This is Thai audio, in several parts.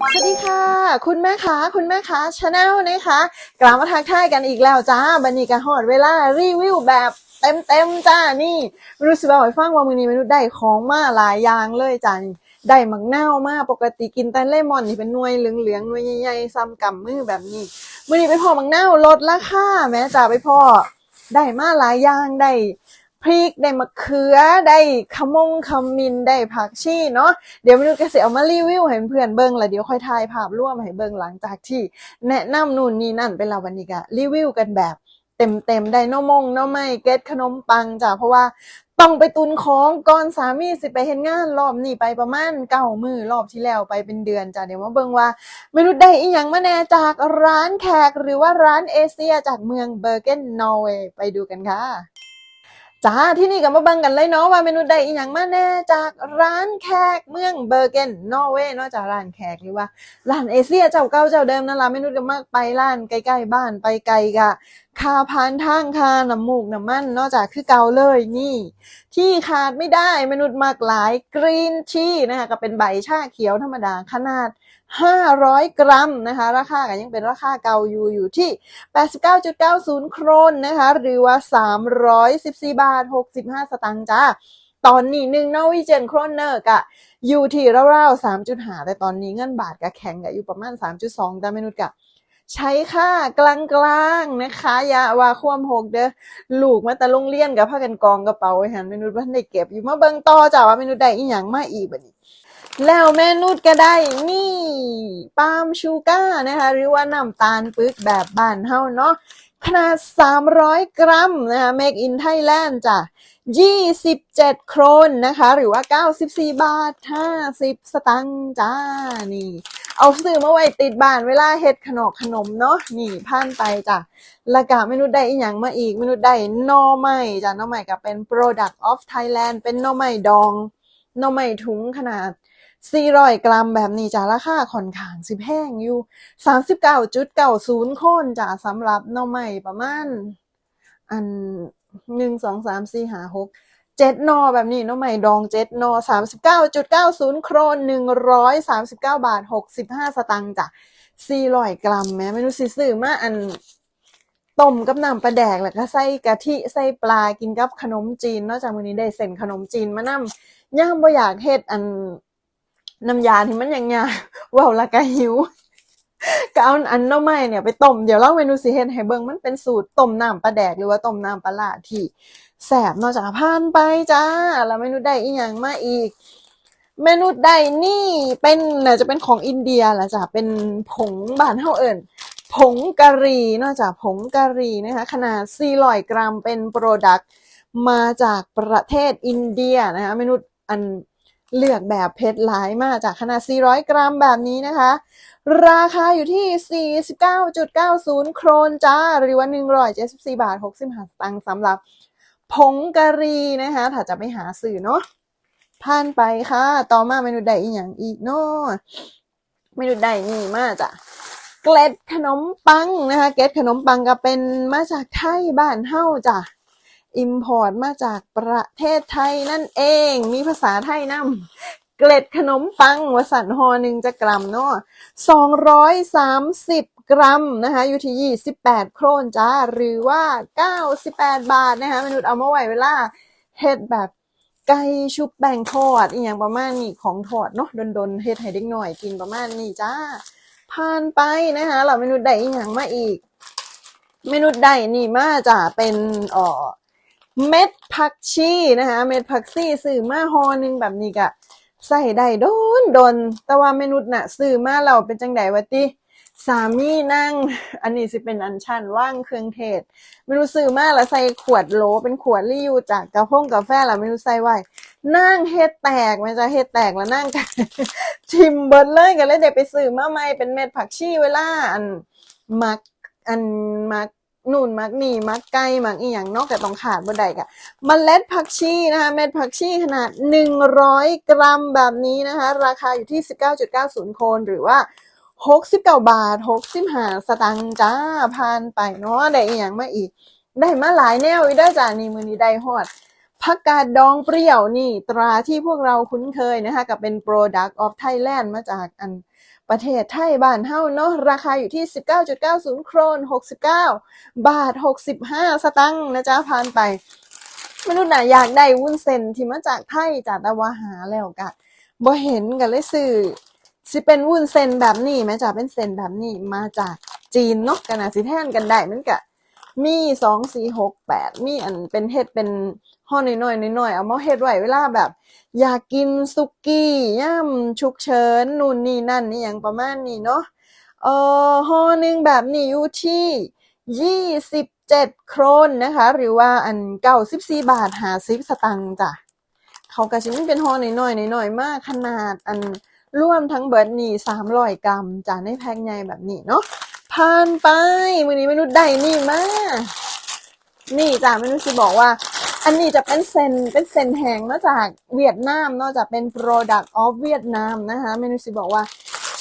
สวัสดีค่ะ คุณแม่คะคุณแม่คะชาแนลนะคะกลับมาทักทายกันอีกแล้วจ้าบันนี้กันหอดเวลารีวิวแบบเต็มเต็มๆจ้านี่รู้สึกว่าหอยฟังว่ามือนี้มนุษย์ได้ของมาหลายอย่างเลยจ้าได้มักเน่าวมากปกติกินแต่เลมอนนี่เป็นหน่วยเหลืองๆหน่วยใหญ่ๆซ้ำกำมือแบบนี้มือนี้ไปพอมักเน่าวลดราคาแม้จ้าไปพอได้มาหลายอย่างได้ พริกได้มะเขือได้ขมงขมินได้ผักชีเนาะเดี๋ยวมนุษย์ก็จะเอามารีวิวให้เพื่อนเบิ่งแล้วเดี๋ยวค่อยถ่ายภาพร่วมให้เบิ่งหลังจากที่ แนะนำนู่นนี่นั่นเป็นเราวันนี้ก็รีวิวกันแบบเต็มๆได้น้อมงน้อไม่เก็ตขนมปังจ้ะเพราะว่าต้องไปตุนของก่อนสามีสิไปเห็นงานรอบนี้ไปประมาณเก้ามือรอบที่แล้วไปเป็นเดือนจ้ะเดี๋ยวมาเบิ่งว่าเมนูได้อีหยังมาแน่จากร้านแขกหรือว่าร้านเอเชียจากเมืองเบอร์เกนนอร์เวย์ไปดูกันค่ะ จ้าที่นี่ก็มาบังกันเลยเนาะว่าเมนูใดอีหยังมาแน่จากร้านแขกเมืองเบอร์เกนนอร์เวย์นอกจากร้านแขกหรือว่าร้านเอเชียเจ้าเก่าเจ้าเดิมนั่นละเมนูก็มากไปร้านใกล้ๆบ้านไปไกลกะ คาผ่านทางคาน้ำมูกน้ำมันนอกจากคือเกาเลยนี่ ที่ขาดไม่ได้มนูมากหลายกรีนชีนะคะก็เป็นใบชาเขียวธรรมดาขนาด 500 กรัมนะคะ ราคาก็ยังเป็นราคาเกาอยู่อยู่ที่ 89.90 โครนนะคะ หรือว่า 314 บาท 65 สตางค์จ้าตอนนี้หนึ่งนอวีเจนโครนเนอร์กะอยู่ที่ราวๆ3.5 แต่ตอนนี้เงินบาทก็แข็งกะอยู่ประมาณ 3.2แต่มนุษย์กะ ใช้ค่ากลางๆนะคะอย่าว่าความหกเด้อลูกมาแต่โรงเรียนกับผ้ากันกองกระเป๋าไอ้หันเมนูว่าได้เก็บอยู่มาเบิ่งต่อจ้าว่าเมนูได้อีหยังมาอีกบัดนี้แล้วแม่นุดก็ได้นี่ปาล์มชูการ์นะคะ หรือว่าน้ำตาลปึกแบบบ้านเฮาเนาะ ขนาด 300 กรัมนะคะ Make in Thailand จ้ะ 27 โครนนะคะ หรือว่า 94 บาท 50 สตังค์จ้า นี่ เอาซื้อมาไว้ติดบ้านเวลาเฮ็ดขนมขนมเนาะ นี่ผ่านไปจ้ะล้วก็เมนูได้อีกอย่างมาอีก เมนูได้น่อไม้จ้ะน่อไม้ก็เป็น product of Thailand เป็นน่อไม้ดองน่อไม้ถุงขนาด 400 กรัมแบบนี้จ้าราคาค่อนข้างสิบแห้งอยู่ 39.90คนจ้าสำหรับน้อใหม่ประมาณอันหนึ่งสองสามสี่หาหกเจ็ดนอแบบนี้น้องใหม่ดองเจ็ดนอสามสิบเก้าจุดเก้าศูนย์โครนหนึ่งร้อยสามสิบเก้าบาทหกสิบห้าสตังค์จ้ะสี่ร้อยกรัมแม่ไม่รู้สิซื้อมาอันต้มกับน้ำปลาแดกแล้วก็ใส่กะทิใส่ปลากินกับขนมจีน นอกจากมื้อนี้ได้เส้นขนมจีนมานั่มย่างบ่อยากเฮ็ดอัน น้ำยาที่มันย่างเงี้ยว้าวละก็หิวก็เอาอันน่อไม้เนี่ยไปต้มเดี๋ยวเล่าเมนูสิเฮ็ดให้เบิงมันเป็นสูตรต้มน้ำปลาแดกหรือว่าต้มน้ำปลาร้าที่แซ่บนอกจากผ่านไปจ้า แล้วเมนูได้อีหยังมาอีก เมนูได้นี่เป็นน่าจะเป็นของอินเดียแหละจ้ะเป็นผงบ้านเฮาเอิ้นผงกะหรี่นอกจากผงกะหรี่นะคะขนาด 400 กรัมเป็นโปรดักต์มาจากประเทศอินเดียนะคะเมนูอัน เลือกแบบเพชรหลายมากจากขนาด 400 กรัมแบบนี้นะคะ ราคาอยู่ที่ 49.90 โครนจ้า หรือว่า 174 บาท65สตางค์สำหรับผงกะหรี่นะคะ ถ้าจะไปหาสื่อเนาะผ่านไปค่ะ ต่อมาเมนูใดอีกอย่างอีกเนาะเมนูใดนี่มาจ้ะเกล็ดขนมปังนะคะ เกล็ดขนมปังก็เป็นมาจากไทยบ้านเฮาจ้ะ อิมพอร์ตมาจากประเทศไทยนั่นเอง มีภาษาไทยนำเกล็ดขนมปังวสันหอหนึ่งจะกรัมเนาะ230กรัมนะคะอยู่ที่28โครนจ้า หรือว่า98บาทนะคะมนุษย์เอามาไหว้เวลาเฮ็ดแบบไก่ชุบแป้งทอดอีหยังประมาณนี้ของทอดเนาะดนๆเฮ็ดให้เด็กหน่อยกินประมาณนี้จ้าผ่านไปนะคะเราเมนูใดอีหยังมาอีก เมนูใดนี่มาจะเป็นเอ่อ เม็ดผักชีนะคะ เม็ดผักชีซื้อมาห่อหนึ่งแบบนี้ก็ใส่ได้โดนโดน แต่ว่าเมนุษย์น่ะซื้อมาเราเป็นจังไดวะติสามีนั่ง อันนี้สิเป็นอันชันว่างเครื่องเทศเมนูซื้อมาแล้วใส่ขวดโหลเป็นขวดรีวิวจากกาแฟกาแฟแล้วเมนูใส่ไว้นั่งเฮ็ดแตกมันจะเฮ็ดแตกแล้วนั่งกันชิมเบิดเลยกันเลยเดี๋ยวไปซื้อมาใหม่เป็นเม็ดผักชีเวลาอันมักอันมัก นู่นมักหนี่มักไก่มักอีหยังนอกจากต้องขาดบ่ได้กะเมล็ดผักชีนะคะเม็ดผักชีขนาด 100 กรัมแบบนี้นะคะ ราคาอยู่ที่ 19.90 โคนหรือว่า69 บาท 65 สตางค์จ้าผ่านไปเนาะได้อีหยังมาอีก ได้มาหลายแนวอีได้จ้านี่มือนี้ได้ฮอดผักกาดดองเปรี้ยวนี่ตราที่พวกเราคุ้นเคยนะคะกับเป็น product of Thailand มาจากอัน ประเทศไทยบ้านเฮ้าเนาะราคาอยู่ที่ 19.90 โครน 69 บาท 65 สตังค์นะจ๊ะผ่านไปมนุษย์น่ะอยากได้วุ้นเส้นที่มาจากไทยจากตะวาหาแล้วกะบ่เห็นกันเลยซื้อสิเป็นวุ้นเส้นแบบนี้แม้จะเป็นเส้นแบบนี้มาจากจีนเนาะกันนะสิแท่นกันได้มันกะมีสองสี่หกแปดมีอันเป็นเฮ็ดเป็น ห่อน้อยๆน้อยๆเอามาเฮ็ดไว้เวลาแบบ อยากกินสุกี้ย่ำฉุกเฉินนู่นนี่นั่นนี่อย่างประมาณนี้เนาะเอ่อห่อหนึ่งแบบนี้อยู่ที่ยี่สิบเจ็ดโครนนะคะ หรือว่าอันเก้าสิบสี่บาทหาสิบสตังค์จ้ะเขากระชิมเป็นห่อหน้อยๆน้อยๆมากขนาดอันร่วมทั้งเบิร์ดนี่สามร้อยกรัมจ้ะในแพ็คใหญ่แบบนี้เนาะผ่านไปวันนี้มนุษย์ได้นี่มา นี่จ้ะมนุษย์จะบอกว่า อันนี้จะเป็นเซนเป็นเซนแห้งมาจากเวียดนามนอกจากเป็น product of เวียดนามนะคะเมนูสิบอกว่า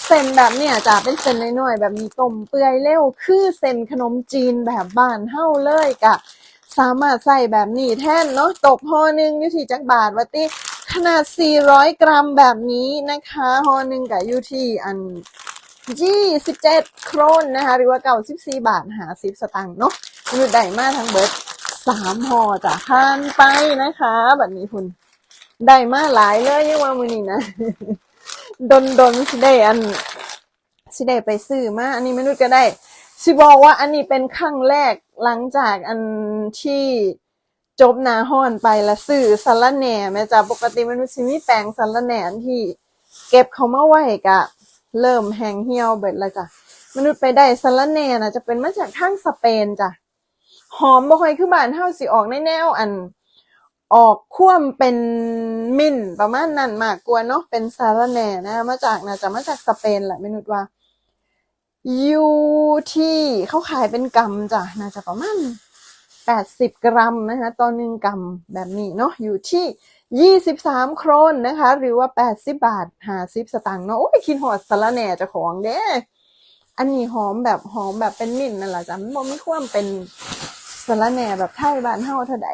เซนแบบเนี่ยจะเป็นเซนน้อยๆแบบมีต้มเปื่อยเร็วคือเซนขนมจีนแบบบ้านเฮ้าเลยกะ สามารถใส่แบบนี้แท่นเนาะตกห่อหนึ่งอยู่ที่จักบาทวัติขนาด 400 กรัมแบบนี้นะคะห่อหนึ่งกับอยู่ที่อัน27โครนนะคะ หรือว่าเก่า14บาทหา10สตังค์เนาะอยู่ได้มาทั้งเบิร์ด สามห่อจ้ะทานไปนะคะแบบนี้คุณได้มาหลายเลยยังว่ามือนี้นะดนดนๆสิได้อันสิได้ไปซื้อมาอันนี้มนุษย์ก็ได้สิบอกว่าอันนี้เป็นครั้งแรกหลังจากอันที่จบนาห้อนไปและซื้อสารแหน่แม่จ้ะปกติมนุษย์สิมีแปลงสารแหน่อันที่ เก็บเขามาไว้กะ เริ่มแห้งเหี่ยวเบิดล้วจ้ะมนุษย์ไปได้สารแหน่นะจะเป็นมาจากทางสเปนจ้ะ หอมบ่ค่อยคือบ้านเฮาสิออกในแนวอัน ออกคว่ำเป็นมิ่นประมาณนั้นมากกว่าเนาะเป็นสาระแหน่นะ มาจากน่าจะมาจากสเปนแหละมนุษว่าอยู่ที่เขาขายเป็นกำจ้ะน่าจะประมาณ80กรัมนะคะต่อหนึ่งกรัมแบบนี้เนาะอยู่ที่23โครนนะคะ หรือว่า80บาท50สตางค์เนาะโอ้ยคิดหอดสาระแหน่จะของเด้ อันนี้หอมแบบหอมแบบเป็นมิ่นนั่นแหละจ้ะมันบ่มีความเป็น สารแหน่แบบไทยบ้านเฮาเท่าใด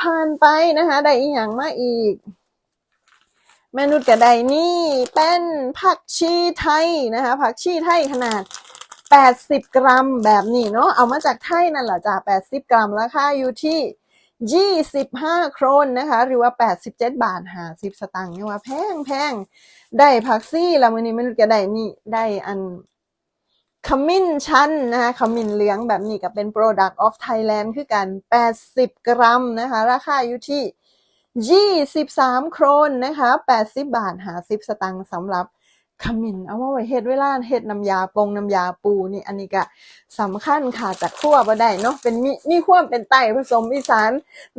ผ่านไปนะคะ ได้อีหยังมาอีกเมนูกระไดนี่เป็นผักชีไทยนะคะผักชีไทยขนาด 80 กรัมแบบนี้เนาะเอามาจากไทยนั่นแหละจ้ะ80 กรัมราคาอยู่ที่ 25 โครนนะคะ หรือว่า 87 บาท50สตางค์เนี่ยว่าแพงแพงได้ผักซี่แล้วมื้อนี้เมนูกระไดนี่ได้อัน ขมิ้นชั้นนะคะขมิ้นเหลืองแบบนี้ก็เป็น product of Thailand คือกัน 80 กรัมนะคะ ราคาอยู่ที่ 23 โครนนะคะ 80 บาท 50 สตางค์สำหรับขมิ้นเอามาไว้เฮ็ดเวลาเฮ็ดน้ำยาปงน้ำยาปูนี่อันนี้ก็สำคัญค่ะจากคั่วบ่ได้เนาะเป็นมีมีความเป็นไต้ผสมอีสาน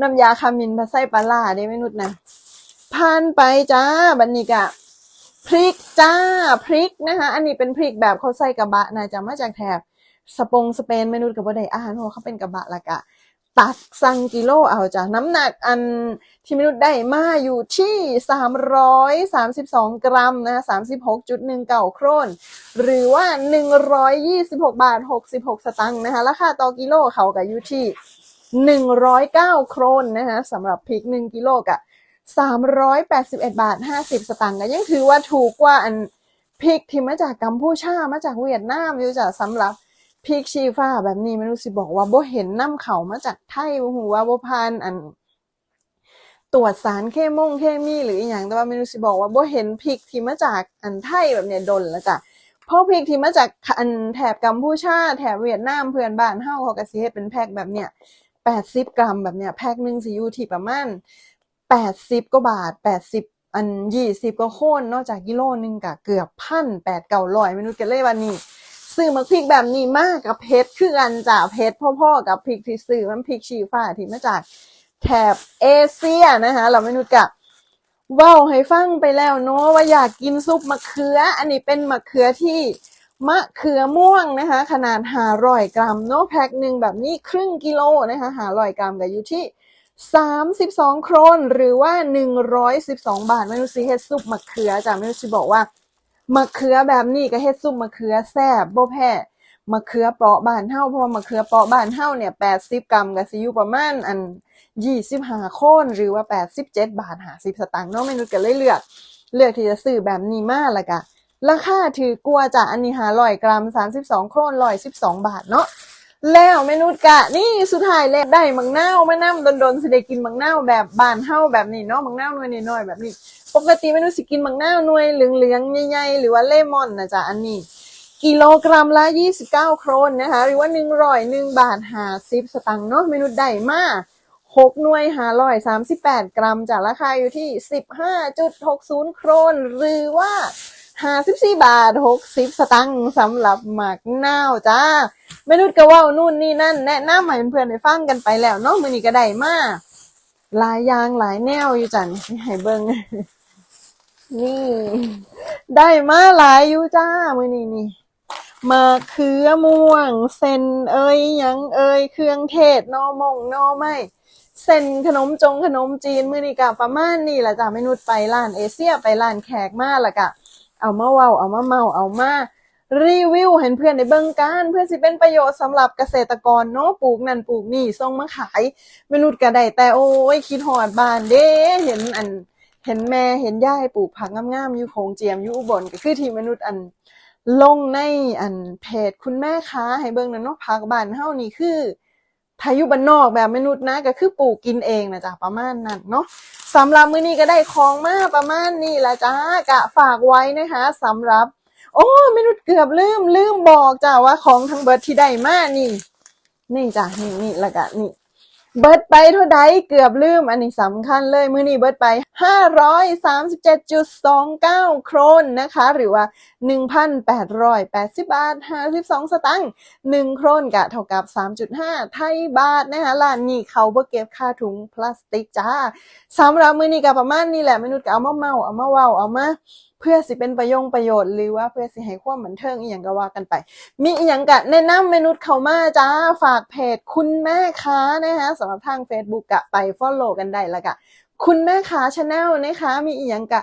น้ำยาขมิ้นผสมปลาร้าเด้แม่นุษย์นะผ่านไปจ้าบัดนี้ก็ พริกจ้าพริกนะคะ อันนี้เป็นพริกแบบเขาใส่กระบะนะจะมาจากแถบสปงสเปนเมนูกับบ่ไดอานเพราะเขาเป็นกระบะละกะ ตักสั่งกิโลเอาจ้ะน้ำหนักอันที่มนุษย์ได้มาอยู่ที่ 332 กรัมนะ36.19โครน หรือว่า 126 บาท 66 สตังค์นะคะราคาต่อกิโลเขากับอยู่ที่ 109 โครนนะคะสำหรับพริก 1 กิโลกับ 381 บาท 50 สตังค์ก็ยังถือว่าถูกกว่าอันพริกที่มาจากกัมพูชามาจากเวียดนามอยู่จ้ะสำหรับพริกชีฟ้าแบบนี้ไม่รู้สิบอกว่าโบเห็นน้ำเขามาจากไทยบ่ฮู้ว่าบ่ผ่านอัน ตรวจสารเคมงเคมีหรืออีหยังแต่ว่าไม่รู้สิบอกว่าโบเห็นพริกที่มาจากอันไทยแบบเนี้ยดนแล้วจ้ะเพราะพริกที่มาจากอันแถบกัมพูชาแถบเวียดนามเพื่อนบ้านเฮาเขาก็สิเฮ็ดเป็นแพ็คแบบเนี้ย80กรัมแบบเนี้ยแพ็คหนึ่งสิอยู่ที่ประมาณ 80กว่าบาท80อัน20กว่าโค่นนอกจากกิโลนึงก็เกือบพัน8 900ไม่รู้กันเลยว่านี่ซื้อมาพริกแบบนี้มากกับเพชรคือกันจ้ะเพชรพ่อๆกับพริกที่ซื้อมันพริกชีฟ้าที่มาจากแถบเอเชียนะคะเราไม่รู้กะเว้าให้ฟังไปแล้วเนาะว่าอยากกินซุปมะเขือ อันนี้เป็นมะเขือที่มะเขือม่วงนะคะ ขนาด500กรัมเนาะแพ็คหนึ่งแบบนี้ครึ่งกิโลนะคะ500กรัมก็อยู่ที่ 32 โครนหรือว่า 112 บาทไม่รู้สิเฮ็ดซุปมะเขือจ้ะไม่รู้สิบอกว่ามะเขือแบบนี้ก็เฮ็ดซุปมะเขือแซ่บบ่แพ้มะเขือเปราะบ้านเฮาเพราะว่ามะเขือเปราะบ้านเฮาเนี่ย 80 กรัมก็สิอยู่ประมาณอัน 25 โครนหรือว่า 87 บาท 50 สตางค์เนาะเมนูก็เลยเลือก เลือกที่จะซื้อแบบนี้มาแล้วก็ราคาถือกลัวจ้ะอันนี้หาร้อยกรัมสามสิบสองโครนร้อยสิบสองบาทเนาะ แล้วเมนูกะนี่สุดท้ายแล้วได้มังนาวมะน้ำโดนๆสิได้กินมังนาวแบบบานเฮาแบบนี้เนาะมังนาวหน่วยน้อยๆแบบนี้ปกติเมนูสิกินมังนาวหน่วยเหลืองๆใหญ่ๆหรือว่าเลมอนนะจ๊ะอันนี้ กิโลกรัมละ 29 โครนนะคะ หรือว่า101บาท50สตังค์เนาะเมนูได้มาก6หน่วย538 กรัมจากราคาอยู่ที่ 15.60 โครน หรือว่า 54 บาท 60 สตังค์สำหรับหมักนาวจ้า เมนูกะว่านู่นนี่นั่น แนะนำให้เพื่อนๆได้ฟังกันไปแล้วเนาะมื้อนี้ก็ได้มากหลายอย่างหลายแนวอยู่จันให้เบิ่งนี่ ได้มาหลายอยู่จ้ามื้อนี้นี่มะเขือม่วงเส้นเอ้ยยังเอ้ยเครื่องเทศนอมงนอไม่เส้นขนมจงขนมจีนมื้อนี้กะประมาณนี้ล่ะจ้ะเมนูไปร้านเอเชียไปร้านแขกมาและกะเอามาเว้าเอามาเมาเอามา รีวิวให้เพื่อนได้เบิ่งกันเพื่อสิเป็นประโยชน์สำหรับเกษตรกรเนาะปลูกนั่นปลูกนี่ส่งมาขายมนูก็ได้แต่โอ้ยคิดฮอดบ้านเด้เห็นอันเห็นแม่เห็นย่ายปลูกผักงามๆอยู่โขงเจียมอยู่อุบลก็คือที่มนุษย์อันลงในอันเพจคุณแม่ค้าให้เบิ่งนั่นเนาะผักบ้านเฮานี่คือพายุบ้านนอกแบบมนุษย์นะก็คือปลูกกินเองนะจ๊ะประมาณนั้นเนาะสำหรับมื้อนี้ก็ได้ของมาประมาณนี้ละจ้ากะฝากไว้นะคะสำหรับ โอ้ไมนุษย์เกือบลืมลืมบอกจ้าว่าของทั้งเบิร์ดที่ได้มานี่ นี่จ้ะนี่นี่และกะนี่ เบิร์ดไปเท่าใดเกือบลืม อันนี้สำคัญเลยมื้อนี้เบิร์ดไป537.29โครนนะคะ หรือว่า1,880บาท52สตังค์1โครนกะเท่ากับ3.5ไทยบาทนะคะร้านนี้เขาบ่เก็บค่าถุงพลาสติกจ้าสำหรับมื้อนี้ก็ประมาณนี้แหละมนุษย์ก็เอามาเมาเอามาเว้าเอามาเพื่อสิเป็นประโยงประโยชน์หรือว่าเพื่อสิให้ความบันเทิงอีหยังก็ว่ากันไป มีอีหยังกะแนะนำเมนูเขามาจ้าฝากเพจคุณแม่ค้านะคะสำหรับทาง Facebook กะไป follow กันได้ล้วกะ คุณแม่ค้าชาแนลนะคะ มีอีหยังกะ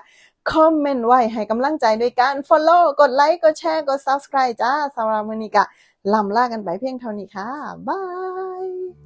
คอมเมนต์ไว้ให้กำลังใจด้วยการ follow กดไลค์กดแชร์กด subscribe จ้าสำหรับมื้อนี้กะลำลากันไปเพียงเท่านี้ค่ะบาย